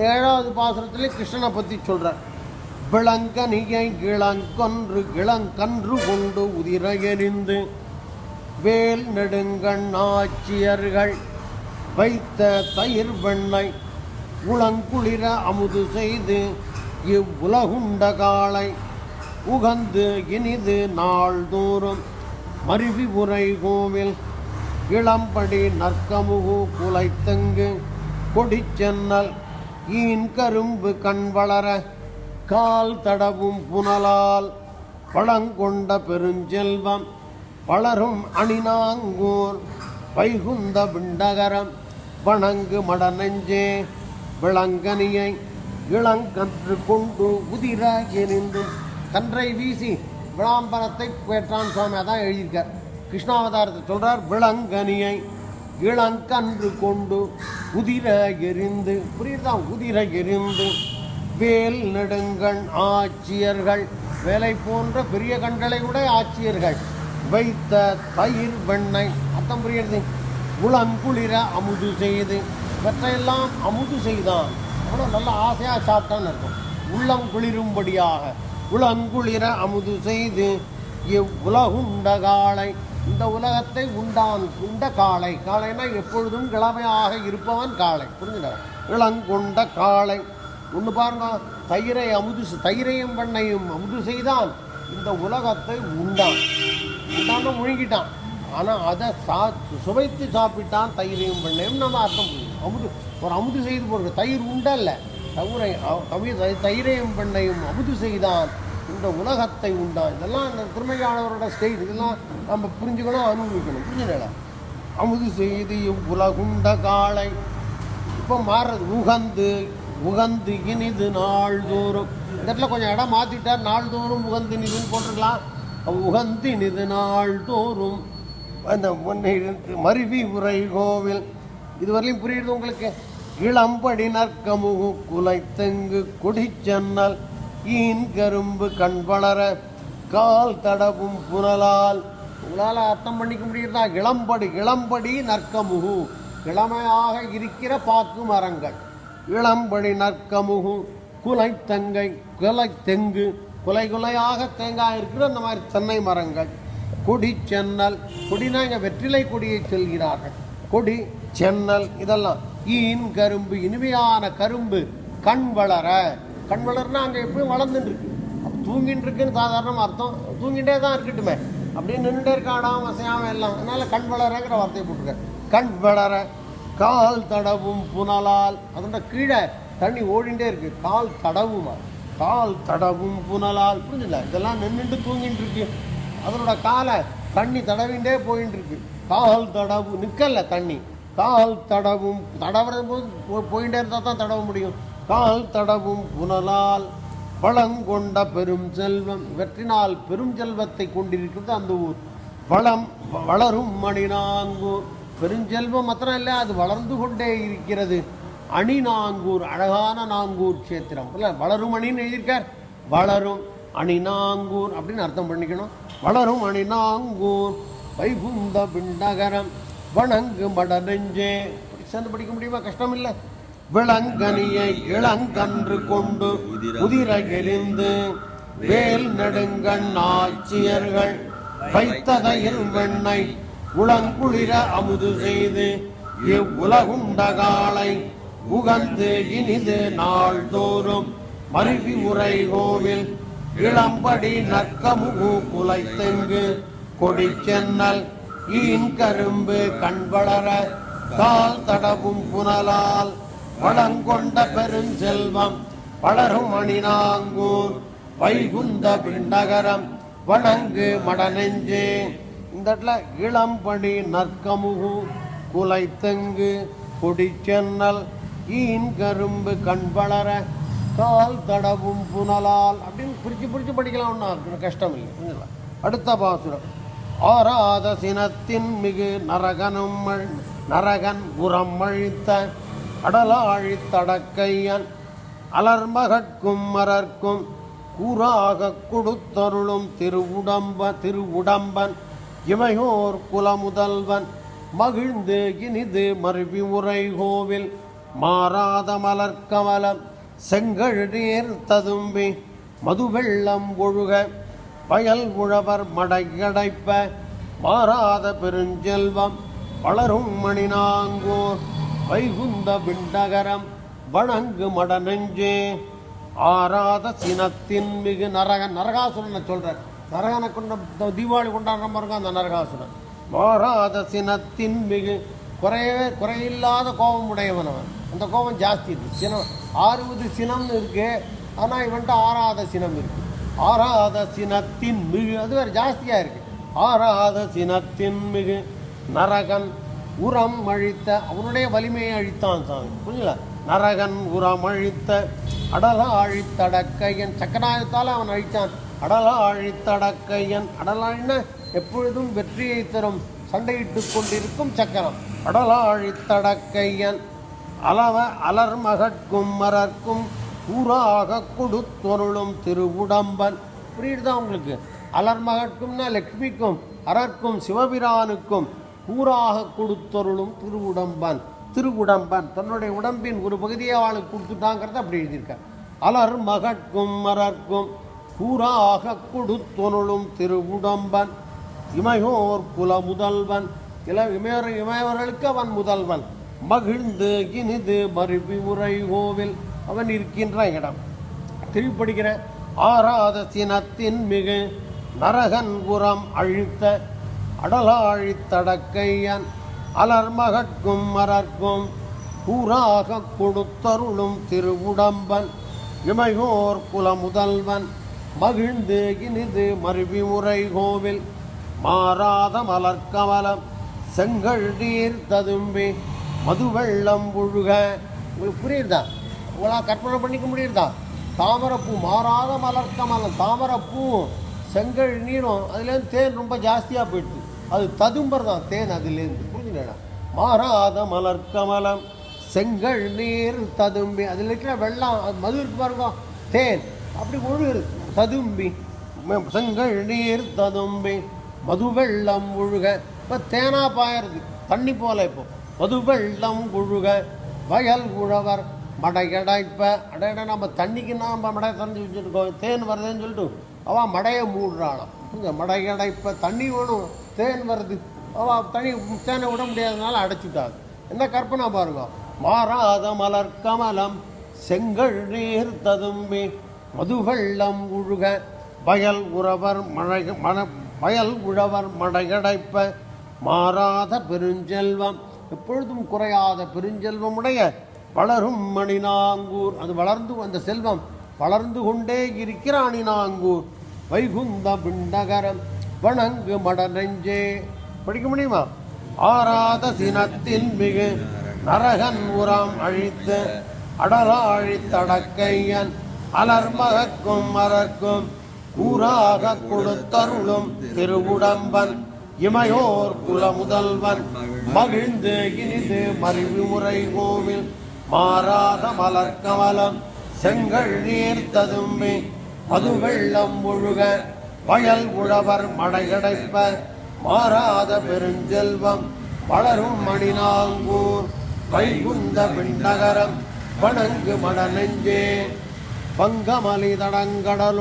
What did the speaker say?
அந்த ஏழாவது பாசுரத்திலே கிருஷ்ணனை பற்றி சொல்கிறார் விளங்கனியை இளங்கொன்று இளங்கன்று கொண்டு உதிர எறிந்து வேல் நெடுங்கண் ஆட்சியர்கள் வைத்த தயிர் வெண்ணை உளங்குளிர அமுது செய்து இவ்வுலகுண்ட காலை உகந்து இனிது நாள்தோறும் மருவி உரை கோவில் இளம்படி நற்கமுகு குலைத்தங்கு கொடிச்சென்னல் ஈன் கரும்பு கண் வளர கால் தடவும் புனலால். பழங்கொண்ட பெருஞ்செல்வம் வளரும் அணிநாங்கூர். வைகுந்த விண்டகரம் வணங்கு மடநெஞ்சே. விளங்கனியை இளங்கன்று கொண்டு உதிர எரிந்து கன்றை வீசி விளாம்பரத்தை பேற்றான் சுவாமி. அதான் எழுதியிருக்கார். கிருஷ்ணாவதாரத்தை சொல்றார் விளங்கனியை இளங்கன்று கொண்டு உதிர எரிந்து புரியுதா உதிர எரிந்து வேல் நெடுங்கண் ஆட்சியர்கள் வேலை போன்ற பெரிய கண்களை உடைய ஆட்சியர்கள் வைத்த தயிர் வெண்ணெய் அர்த்தம் புரியுறது உளங்குளிர அமுது செய்து இவற்றையெல்லாம் அமுது செய்தான். அவ்வளோ நல்ல ஆசையாக சாப்பிட்டான்னு இருக்கும் உள்ளம் குளிரும்படியாக உளங்குளிர அமுது செய்து இவ்வுலகுண்ட காளை இந்த உலகத்தை உண்டான் உண்ட காளை. காளைனா எப்பொழுதும் கிழமையாக இருப்பவன் காளை. புரிஞ்சுட இளங்கொண்ட காளை. ஒன்று பாருங்க தயிரை அமுது தயிரையும் பண்ணையும் அமுது செய்தான் இந்த உலகத்தை உண்டான். உண்டான முழுங்கிட்டான். ஆனால் அதை சா சுவைத்து சாப்பிட்டான் தயிரையும் பண்ணையும் நம்ம அர்த்தம் அமுது ஒரு அமுது செய்து போடுறது தயிர் உண்டல்ல. தவிர தவிர தயிரையும் பண்ணையும் அமுது செய்தான் இந்த உலகத்தை உண்டா? இதெல்லாம் இந்த திருமையானவரோட ஸ்டேட் இதெல்லாம் நம்ம புரிஞ்சுக்கணும் அனுபவிக்கணும். புரிஞ்சுடா அமுது செய்து இவ்வுலகுண்ட காளை இப்போ மாறுறது உகந்து உகந்து இனிது நாள்தோறும். இந்த இடத்துல கொஞ்சம் இடம் மாற்றிட்டார் நாள்தோறும் உகந்து இனிதுன்னு போட்டிருக்கலாம். உகந்து இனிது நாள்தோறும். அந்த முன்னை மருவி உரை கோவில். இதுவரையிலும் புரியுது உங்களுக்கு? இளம்படி நற்கமுகு குலை தெங்கு கொடிச்சன்னல். ஈன் கரும்பு கண் வளர கால் தடவும் புனலால். உங்களால் அர்த்தம் பண்ணிக்க முடியுதா இளம்படி இளம்படி நற்கமுகு. இளமையாக இருக்கிற பாக்கு மரங்கள். இளம்படி நற்கமுகு. குலைத்தங்கை குலைத்தெங்கு குலை குலையாக தேங்காய் இருக்கிற அந்த மாதிரி தென்னை மரங்கள். கொடி சென்னல். கொடினா இங்கே வெற்றிலை கொடியை செல்கிறார்கள். கொடி சென்னல் இதெல்லாம். ஈன் கரும்பு இனிமையான கரும்பு. கண் வளர. கண் வளர்னா அங்கே எப்பயும் வளர்ந்துட்டு இருக்கு அப்போ தூங்கிட்டு இருக்குன்னு சாதாரணமாக அர்த்தம். தூங்கிட்டே தான் இருக்கட்டுமே. அப்படியே நின்றுட்டே இருக்காடாம் அசையாம எல்லாம். அதனால கண் வளரங்கிற வார்த்தையை போட்டிருக்க. கண் வளர கால் தடவும் புனலால். அதோட கீழே தண்ணி ஓடிண்டே இருக்கு. கால் தடவுமா? கால் தடவும் புனலால். புரிஞ்சுல இதெல்லாம் நின்றுட்டு தூங்கிட்டு இருக்கு அதனோட காலை தண்ணி தடவிண்டே போயின்னு இருக்கு கால் தடவு நிற்கல தண்ணி. கால் தடவும் தடவுறது போது போயிட்டே இருந்தால் தான் தடவ முடியும். கால் தடவும் புனலால் வளங்கொண்ட பெரும் செல்வம். இவற்றினால் பெரும் செல்வத்தை கொண்டிருக்கிறது அந்த ஊர். வளம் வளரும் வளரும் மணிநாங்கூர். பெருஞ்செல்வம் மாத்திரம் இல்லை அது வளர்ந்து கொண்டே இருக்கிறது. அணி நாங்கூர் அழகான நாங்கூர் கஷேத்திரம். இல்லை வளரும் அணின்னு எழுதியிருக்கார். வளரும் அணிநாங்கூர் அப்படின்னு அர்த்தம் பண்ணிக்கணும். வளரும் அணிநாங்கூர் வைகுந்த பிண்டகரம் வணங்கு மடநெஞ்சே. சேர்ந்து படிக்க முடியுமா? கஷ்டம் இல்லை விளங்கனியை இளங்கன்று கொண்டு உதிர எரிந்து வேல் நெடுங்கண் ஆட்சியர்கள் வைத்ததையில் வெண்ணை உளங்குளிர அமுது செய்து இவ்வுலகுண்டகாலை உகந்து இனிது நாள்தோறும் மருவி உரை கோவில் இளம்படி நற்கமுகு குலைத்தெங்கு கொடி சென்னல் ஈன் கரும்பு கண் வளர கால் தடவும் புனலால் வளங்கொண்ட பெருஞ்செல்வம் வளரும் மணிநாங்கூர் வைகுந்த பிண்டகரம் வணங்கு மடநெஞ்சே. இந்த இடத்துல இளம்பணி நற்கமுகு குலை தெங்கு கொடிச்சென்னல் ஈன் கரும்பு கண் வளர கால் தடவும் புனலால் அப்படின்னு பிரிச்சு பிரிச்சு படிக்கலாம் ஒன்றும் கஷ்டம் இல்லை. புரிஞ்சுதா? அடுத்த பாசுரம். ஆராத சினத்தின் மிகு நரகனும் நரகன் உரம் அழித்த அடலாழித்தடக்கையன் அலர்மகற்கும் மரர்க்கும் கூறாக கொடுத்தருளும் திருவுடம்ப திருவுடம்பன் இமையோர் குலமுதல்வன் மகிழ்ந்து இனிது மருவி உரை கோவில் மாறாத மலர்கமலம் செங்கழ் நீர் ததும்பி மதுவெள்ளம் ஒழுக பயல் உழவர் மடையடைப்ப மாறாத பெருஞ்செல்வம் வளரும் மணிநாங்கூர் வைகுந்த விண்ணகரம் வணங்கு மடநெஞ்சே. ஆராத சினத்தின் மிகு நரக நரகாசுரனை சொல்கிறார் நரகனை கொண்ட தீபாவளி கொண்டாடுற பாருங்க அந்த நரகாசுரன். மாறாத சினத்தின் மிகு குறையவே குறையில்லாத கோபம் உடையவன் அவன். அந்த கோபம் ஜாஸ்தி இருக்குது சினம் ஆறுவது சினம்னு இருக்குது ஆனால் இவன்ட்டு ஆறாத சினம் இருக்குது ஆறாத சினத்தின் மிகு அது வேறு ஜாஸ்தியாக இருக்குது ஆறாத சினத்தின் மிகு நரகன் உரம் அழித்த அவனுடைய வலிமையை அழித்தான் தான். புரியல நரகன் உரம் அழித்த அடலா அழித்தடக்கையன். சக்கராயத்தால் அவன் அழித்தான். அடலா அழித்தடக்கையன். அடலாழின எப்பொழுதும் வெற்றியை தரும் சண்டையிட்டுக் கொண்டிருக்கும் சக்கரம். அடலா அழித்தடக்கையன். அளவ அலர் மகட்கும் மரர்க்கும் ஊராக கொடுத்தொருளும் திருவுடம்பன். புரியுதுதான் உங்களுக்கு? அலர்மகட்கும்னா லக்ஷ்மிக்கும் அரர்க்கும் சிவபிரானுக்கும் கூறாக கொடுத்தொருளும் திருவுடம்பன். திருவுடம்பன். தன்னுடைய உடம்பின் ஒரு பகுதியை அவளுக்கு கொடுத்துட்டாங்கிறத அப்படி எழுதியிருக்கார். அலர் மகட்கும் மரர்க்கும் கூறாக கொடுத்தொருளும் திருவுடம்பன். இமையோர் குல முதல்வன். இள இமையோர் இமையவர்களுக்கு அவன் முதல்வன். மகிழ்ந்து இனிது மருவி உரை கோவில் அவன் இருக்கின்ற இடம். திருப்பி படிக்கிறேன் சினத்தின் மிகு நரகன் புறம் அழித்த அடலாழித்தடக்கையன் அலர்மகற்கும் மரர்க்கும் கூறாக கொடுத்தருளும் திருவுடம்பன் இமையோர் குல முதல்வன் மகிழ்ந்து இனிது மருவி முறை கோவில் மாறாத மலர்கமலம் செங்கல் நீர் ததும்பி மதுவெள்ளம் ஒழுக உங்களுக்கு புரியுதா? உங்களால் கற்பனை பண்ணிக்க முடியுதா? தாமரைப்பூ மாறாத மலர்க்கமலம். தாமரைப்பூ செங்கல் நீரும் அதுலேருந்து தேன் ரொம்ப ஜாஸ்தியாக போயிடுது அது ததும்பர் தான் தேன் அதுலேருந்து புரிஞ்சுங்களா மாறாத கமலம் செங்கல் நீர் ததும்பி அதில் இருக்கிற வெள்ளம் அது மது இருக்கு பாருங்க தேன். அப்படி ஒழுகுது. ததும்பி செங்கல் நீர் ததும்பி மது வெள்ளம் ஒழுக. இப்போ தேனா பாயறது தண்ணி போல இப்போ. மது வெள்ளம் ஒழுக வயல் உழவர் மடையடா இப்போ. அடையடா நம்ம தண்ணிக்கு நாம் மடையை திறந்து வச்சுருக்கோம் தேன் வருதுன்னு சொல்லிட்டு அவன் மடையை மூடுறாளாம். இந்த மடையடைப்ப தண்ணி வேணும். தேன் வருது. தனி தேனை விட முடியாதனால அடைச்சிட்டாது. என்ன கற்பனை பாருங்க. மாறாத மலர் கமலம் செங்கல் நீர் ததும்பி மதுவெள்ளம் உழுக வயல் உறவர் மழை மண வயல் உழவர் மடையடைப்ப மாறாத பெருஞ்செல்வம். எப்பொழுதும் குறையாத பெருஞ்செல்வமுடைய வளரும் மணிநாங்கூர். அது வளர்ந்து அந்த செல்வம். வளர்ந்து கொண்டே இருக்கிற அணிநாங்கூர் வைகுந்த பிண்டகரம் வணங்கு மடநெஞ்சே படிக்க முடியுமா? ஆராத சினத்தின் மிகு நரகன் உரம் அழித்து அடலா அழித்தடக்கையன் அலர்மகக்கும் மரக்கும் கூறாக கொடுத்தருளும் திருவுடம்பன் இமையோர் குல முதல்வன் மகிழ்ந்து இனிது மறிவு முறை கோவில் மாறாத மலர்க்கமலம் செங்கல் நீர் ததும்பி மது வெள்ளம் ஒழுக வயல் உழவர் மடையடைப்ப மாறாத பெருஞ்செல்வம் வளரும் மணிநாங்கூர் வைகுந்த விண்ணகரம் வணங்கு மட நெஞ்சே பங்கமலி தடங்கடலு